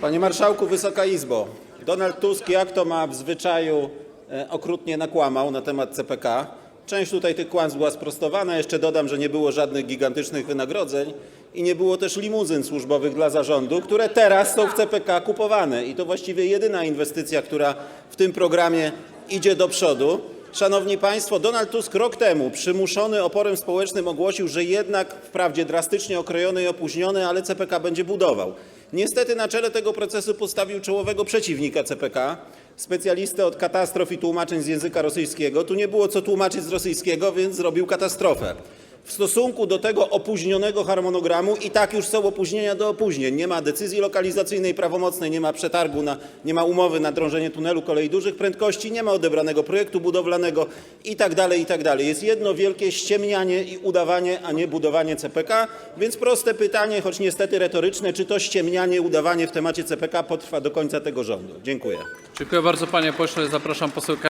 Panie Marszałku, Wysoka Izbo! Donald Tusk, jak to ma w zwyczaju, e, okrutnie nakłamał na temat CPK. Część tutaj tych kłamstw była sprostowana. Jeszcze dodam, że nie było żadnych gigantycznych wynagrodzeń i nie było też limuzyn służbowych dla zarządu, które teraz są w CPK kupowane. I to właściwie jedyna inwestycja, która w tym programie idzie do przodu. Szanowni Państwo, Donald Tusk rok temu przymuszony oporem społecznym ogłosił, że jednak wprawdzie drastycznie okrojony i opóźniony, ale CPK będzie budował. Niestety na czele tego procesu postawił czołowego przeciwnika CPK, specjalistę od katastrof i tłumaczeń z języka rosyjskiego. Tu nie było co tłumaczyć z rosyjskiego, więc zrobił katastrofę. W stosunku do tego opóźnionego harmonogramu i tak już są opóźnienia do opóźnień. Nie ma decyzji lokalizacyjnej prawomocnej, nie ma przetargu, nie ma umowy na drążenie tunelu kolei dużych prędkości, nie ma odebranego projektu budowlanego i tak dalej, i tak. Jest jedno wielkie ściemnianie i udawanie, a nie budowanie CPK, więc proste pytanie, choć niestety retoryczne, czy to ściemnianie, udawanie w temacie CPK potrwa do końca tego rządu? Dziękuję. Dziękuję bardzo panie pośle. Zapraszam poseł